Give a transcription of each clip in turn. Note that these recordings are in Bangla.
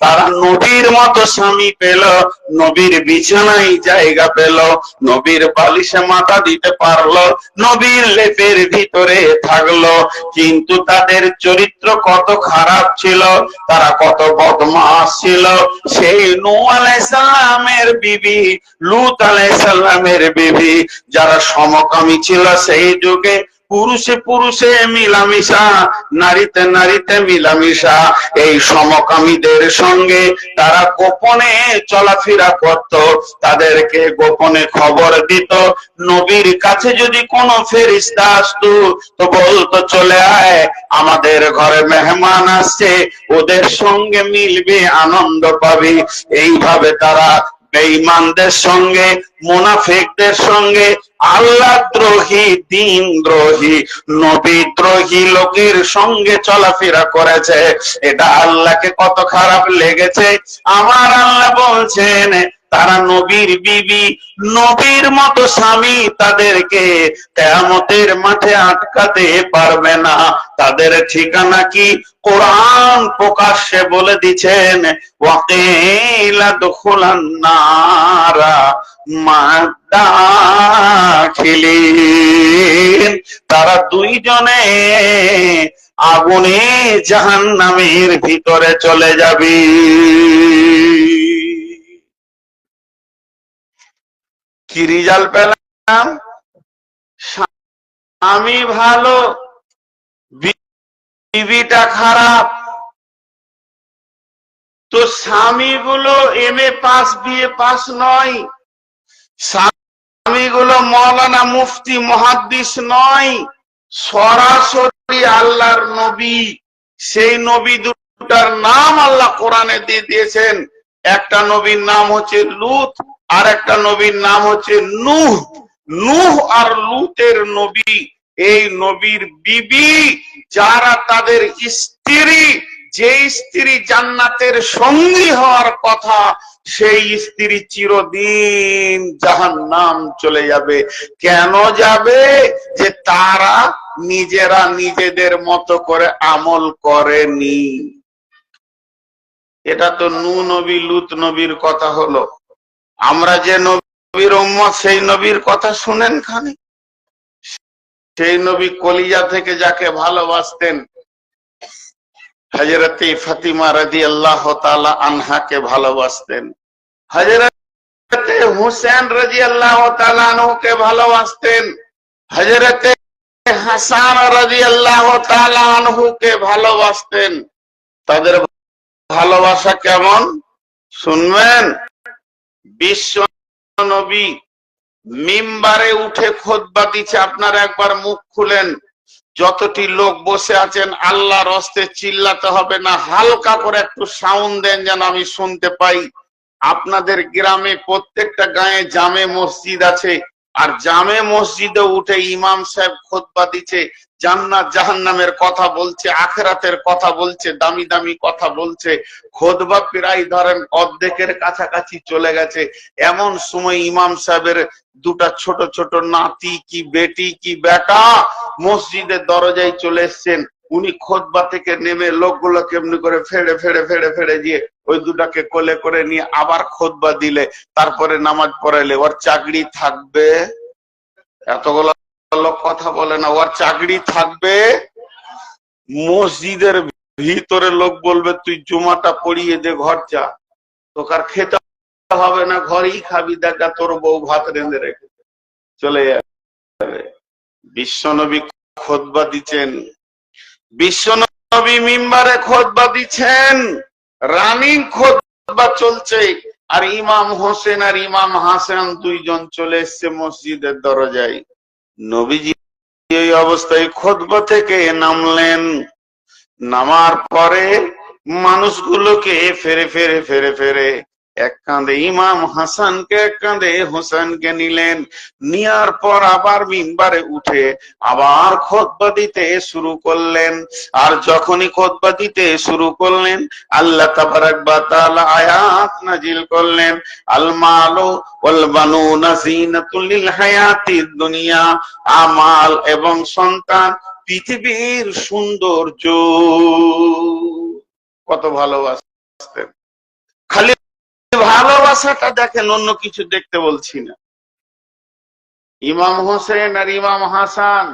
তারা নবীর মতো স্বামী পেল, নবীর বিছানায় জায়গা পেল, নবীর বালিশে মাথা দিতে পারল, নবীর লেপের ভিতরে থাকল। কিন্তু তাদের চরিত্র কত খারাপ ছিল, তারা কত বদমাস ছিল। সেই নূ আলাইসাল্লামের বিবি, লুত আলাইসাল্লামের বিবি, যারা সমকামী ছিল সেই যুগে পুরুষে পুরুষে মিলামিশা, নারীতে নারীতে মিলামিশা। এই সমকামীদের সঙ্গে তারা গোপনে চলাফেরা করত, তাদেরকে গোপনে খবর দিত। নবীর কাছে যদি কোনো ফেরিস্তা আসতো, তো বলতো, চলে আয়, আমাদের ঘরে মেহমান আসছে, ওদের সঙ্গে মিলবে, আনন্দ পাবি। এইভাবে তারা বেঈমানদের সঙ্গে, মুনাফিকদের সঙ্গে, আল্লাহ দ্রোহী, দিন দ্রোহী, নবী দ্রোহী লোকের সঙ্গে চলাফেরা করেছে। এটা আল্লাহকে কত খারাপ লেগেছে? আমার আল্লাহ বলছেন তারা নবীর বিবি, নবীর মতো স্বামী তাদেরকে কেয়ামতের মাঠে আটকাতে পারবে না। তাদের ঠিকানা কি? কোরআন প্রকাশ্যে বলে দিচ্ছেন, ওয়াকিলা দুখুলান নারা মাদাখিলিন। তারা দুইজনে আগুনে জাহান্নামের ভিতরে চলে যাবে। কি রেজাল্ট পেলাম? স্বামী ভালো, বিবিটা খারাপ। তো স্বামীগুলো M A pass BA pass নয়। স্বামীগুলো মৌলানা মুফতি মহাদ্দিস নয়। সরাসরি আল্লাহর নবী। সেই নবী দুটার নাম আল্লাহ কোরআনে দিয়ে দিয়েছেন। একটা নবীর নাম হচ্ছে লুত। আর একটা নবীর নাম হচ্ছে নুহ। নূহ আর লুতের নবী, এই নবীর বিবি, যারা তাদের স্ত্রী যে স্ত্রী জান্নাতের সঙ্গী হওয়ার কথা, সেই স্ত্রী চিরদিন জাহান নাম চলে যাবে। কেন যাবে? যে তারা নিজেরা নিজেদের মতো করে আমল করেনি। এটা তো নু নবী, লুত নবীর কথা হলো। আমরা যে নবীর উম্মত, সেই নবীর কথা শুনেন খানি। সেই নবী কলিজা থেকে যাকে ভালোবাসতেন হজরতে ফাতিমা রাজি আল্লাহ আনহাকে ভালোবাসতেন। হজরতে হুসেন রাজি আল্লাহ আনহুকে ভালোবাসতেন। হজরতে হাসান রাজি আল্লাহ আনহুকে ভালোবাসতেন। তাদের ভালোবাসা কেমন? শুনবেন? বিশ্ব নবী মিম্বারে উঠে খোদবা দিচ্ছে। আপনারা একবার মুখ খুলেন, যতটি লোক বসে আছেন, আল্লাহর হস্তে চিল্লাতে হবে না, হালকা করে একটু সাউন্ড দেন যেন আমি শুনতে পাই। আপনাদের গ্রামে প্রত্যেকটা গায়ে জামে মসজিদ আছে আর জামে মসজিদে উঠে ইমাম সাহেব খোদবা দিচ্ছে, জান্নাত জাহান্নামের কথা বলছে, আখেরাতের কথা বলছে, দামি দামি কথা বলছে। খোদবা প্রায় ধরেন অর্ধেকের কাছাকাছি চলে গেছে। এমন সময় ইমাম সাহেবের দুটা ছোট ছোট নাতি কি বেটি কি বেটা মসজিদের দরজায় চলে এসছেন। উনি খোদবা থেকে নেমে লোকগুলো কেমনি করে ফেড়ে ফেড়ে ফেড়ে ফেড়ে দিয়ে ওই দুটাকে কোলে করে নিয়ে আবার খোদবা দিলে, তারপরে নামাজ পড়াইলে, ওর চাকরি থাকবে? এতগুলো লোক কথা বলে না, ওর চাকরি থাকবে? মসজিদের ভিতরে লোক বলবে, তুই জুমাটা পড়িয়ে দে, ঘর যা। তোকার খেতে হবে না, ঘরেই খাবি, দেখা তোর বউ ভাত রেঁধে রেখে চলে যাবে। বিশ্বনবী খোদবা দিচ্ছেন। বিশ্বনবী মিম্বারে খোদবা দিচ্ছেন, রানিং খোদবা চলছে, আর ইমাম হোসেন আর ইমাম হাসান দুইজন চলে এসছে মসজিদের দরজায়। নবীজি এই অবস্থায় খোদবা থেকে নামলেন। নামার পরে মানুষগুলোকে ফেরে ফেরে ফেরে ফেরে এক কাঁধে ইমাম হাসানকে, এক কাঁধে হোসেনকে নিলেন। নেওয়ার পর আবার মিম্বারে উঠে আবার খোদবা দিতে শুরু করলেন। আর যখনই খোদবা দিতে শুরু করলেন, আল্লাহ বা আয়াত নাজিল করলেন। আল মালু ওয়াল বানুনা দুনিয়া, আমাল এবং সন্তান পৃথিবীর সৌন্দর্য। কত ভালোবাসতেন। ভালোবাসাটা দেখেন, অন্য কিছু দেখতে বলছি না। ইমাম হোসেন আর ইমাম হাসান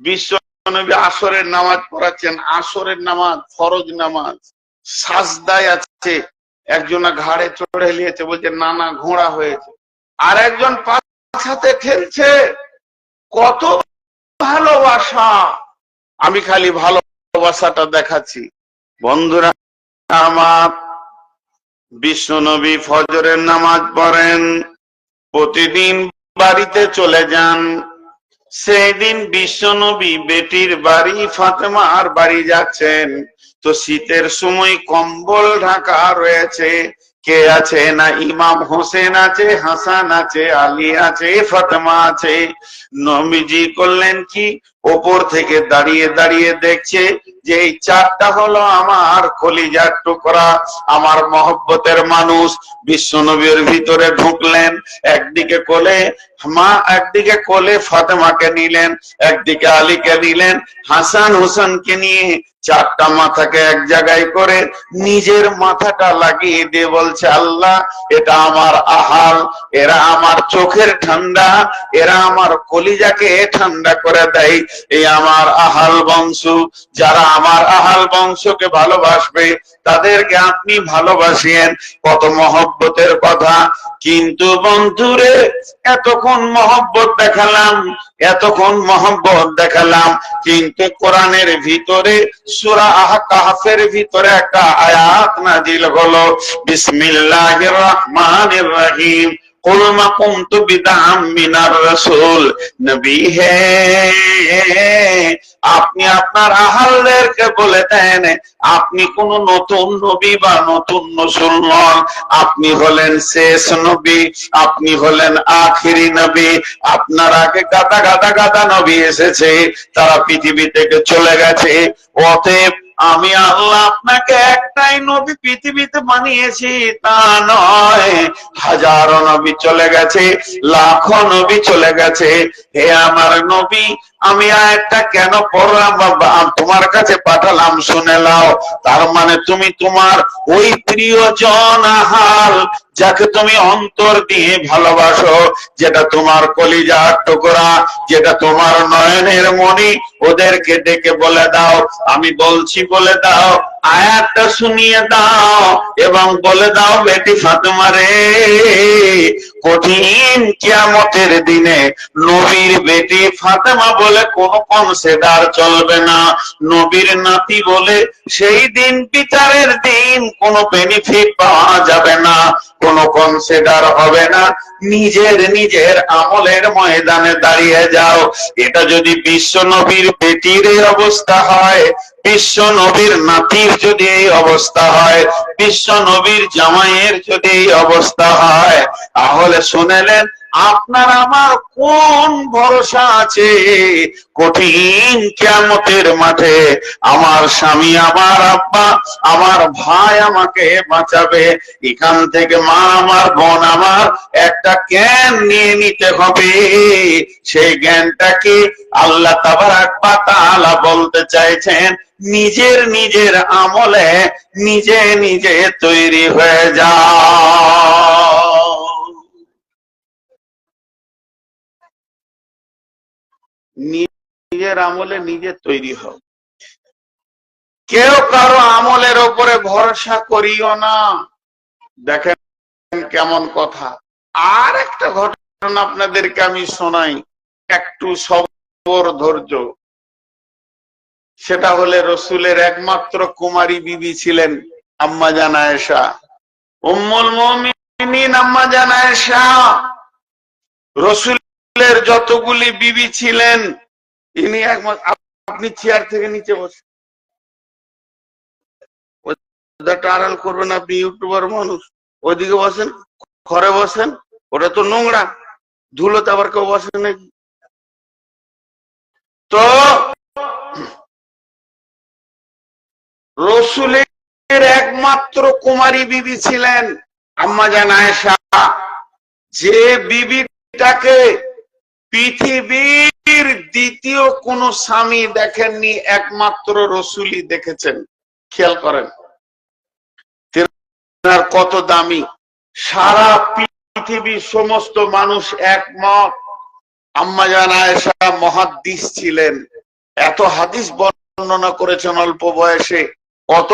বিশ্ব নবী আসরের নামাজ পড়াচ্ছেন। আসরের নামাজ, ফরজ নামাজ, সাজদায় আছে। একজনা ঘাড়ে চড়ে নিয়েছে, বলছে, নানা ঘোড়া হয়েছে। আর একজন পাছাতে ঠেলছে কত ভালোবাসা। আমি খালি ভালোবাসাটা দেখাচ্ছি। বন্ধুরা, আমার বিশ্ব নবী ফজরের নামাজ পড়েন, প্রতিদিন বাড়িতে চলে যান। সেই সেদিন বিশ্বনবী বেটির বাড়ি ফাতেমার বাড়ি যাচ্ছেন। তো শীতের সময় কম্বল ঢাকা রয়েছে। কে আছে? না ইমাম হোসেন আছে, হাসান আছে, আলী আছে, ফাতেমা আছে। নবীজি করলেন কি? ওপর থেকে দাঁড়িয়ে দাঁড়িয়ে দেখছে যে এই চারটা হলো আমার কলিজার টুকরা, আমার মহব্বতের মানুষ। বিশ্বনবীর ভিতরে ঢুকলেন, একদিকে কোলে মা, একদিকে কোলে ফাতেমাকে নিলেন, একদিকে আলীকে নিলেন, হাসান হোসেনকে নিয়ে চারটা মাথাকে এক জায়গায় করে নিজের মাথাটা লাগিয়ে দিয়ে বলছে, আল্লাহ, এটা আমার আহাল, এরা আমার চোখের ঠান্ডা, এরা আমার কলিজাকে ঠান্ডা করে দেয়। এই আমার আহাল বংশ, যারা আমার আহাল বংশকে ভালোবাসবে, তাদেরকে আপনি ভালোবাসিয়েন কত মহব্বতের কথা। কিন্তু বন্ধুরে, এতক্ষণ মহব্বত দেখালাম, এতক্ষণ মহব্বত দেখালাম। কিন্তু কোরআনের ভিতরে, সূরা আহকাফের ভিতরে একটা আয়াত নাজিল হলো, বিসমিল্লাহির রহমানির রহিম। কলমা কুমতু আপনি আপনার আহালদেরকে বলে দেন, আপনি কোন নতুন নবী বা নতুন নসুল নন। আপনি হলেন শেষ নবী, আপনি হলেন আখিরি নবী। আপনার আগে গাদা গাদা গাদা নবী এসেছে, তারা পৃথিবী থেকে চলে গেছে। অতএব আমি আল্লাহ আপনাকে একটাই নবী পৃথিবীতে বানিয়েছি, তা নয়। হাজারো নবী চলে গেছে, লাখো নবী চলে গেছে। হে আমার নবী আমি আয়াতটা কেন পড়লাম তোমার কাছে পাঠালাম, শুনে লাও তার মানে তুমি তোমার ওই প্রিয় জন আহাল যাকে তুমি অন্তর দিয়ে ভালোবাসো, যেটা তোমার কলিজার টুকরা, যেটা তোমার নয়নের মনি ওদেরকে ডেকে বলে দাও। আমি বলছি বলে দাও আয়াতটা শুনিয়ে দাও এবং বলে দাও, বেটি ফাতেমা রে, কঠিন কিয়ামতের দিনে নবীর বেটি ফাতেমা বলে কোন কনসেডার চলবে না। নবীর নাতি বলে, সেই দিন বিচারের দিন কোনো বেনিফিট পাওয়া যাবে না, কোনো কনসিডার হবে না। নিজের নিজের আমলের ময়দানে দাঁড়িয়ে যাও। এটা যদি বিশ্ব নবীর বেটির অবস্থা হয়, বিশ্ব নবীর নাতির যদি এই অবস্থা হয়, বিশ্ব নবীর জামাইয়ের যদি এই অবস্থা হয়, তাহলে শুনেলেন আপনার আমার কোন ভরসা আছে? কঠিন কিয়ামতের মাঠে আমার স্বামী, আমার আব্বা, আমার ভাই আমাকে বাঁচাবে। এখান থেকে মা, আমার বোন, আমার একটা জ্ঞান নিয়ে নিতে হবে। সেই জ্ঞানটাকে আল্লাহ তাবারাক ওয়া তাআলা বলতে চাইছেন? নিজের নিজের আমলে নিজে নিজে তৈরি হয়ে যাও নিজের আমলে নিজে তৈরি হও। কেউ কারও আমলের ওপরে ভরসা করিও না। দেখেন কেমন কথা। আর একটা ঘটনা আপনাদেরকে আমি শোনাই, একটু সবর ধৈর্য। সেটা হলে রসুলের একমাত্র কুমারী বিবি ছিলেন আম্মা জানা এসা উম্মুল মুমিনিন আম্মা জানা এসা রসুলের যতগুলি বিবি ছিলেন, ইনি একমাত্র, আপনি চেয়ার থেকে নিচে বসে। আড়াল করবেন, আপনি ইউটিউবার মানুষ। ওইদিকে বসেন, ঘরে বসেন ওটা তো নোংরা। আবার কেউ বসে নাকি? তো, রসুলের একমাত্র কুমারী বিবি ছিলেন আম্মা জান আয়েশা। যে বিবিটাকে পৃথিবীর দ্বিতীয় কোন স্বামী দেখেননি, একমাত্র রসুলই দেখেছেন। খেয়াল করেন। কত দামি। সারা পৃথিবীর সমস্ত মানুষ একমত। আম্মা জান আয়েশা মহাদ্দিস ছিলেন। এত হাদিস বর্ণনা করেছেন অল্প বয়সে। কত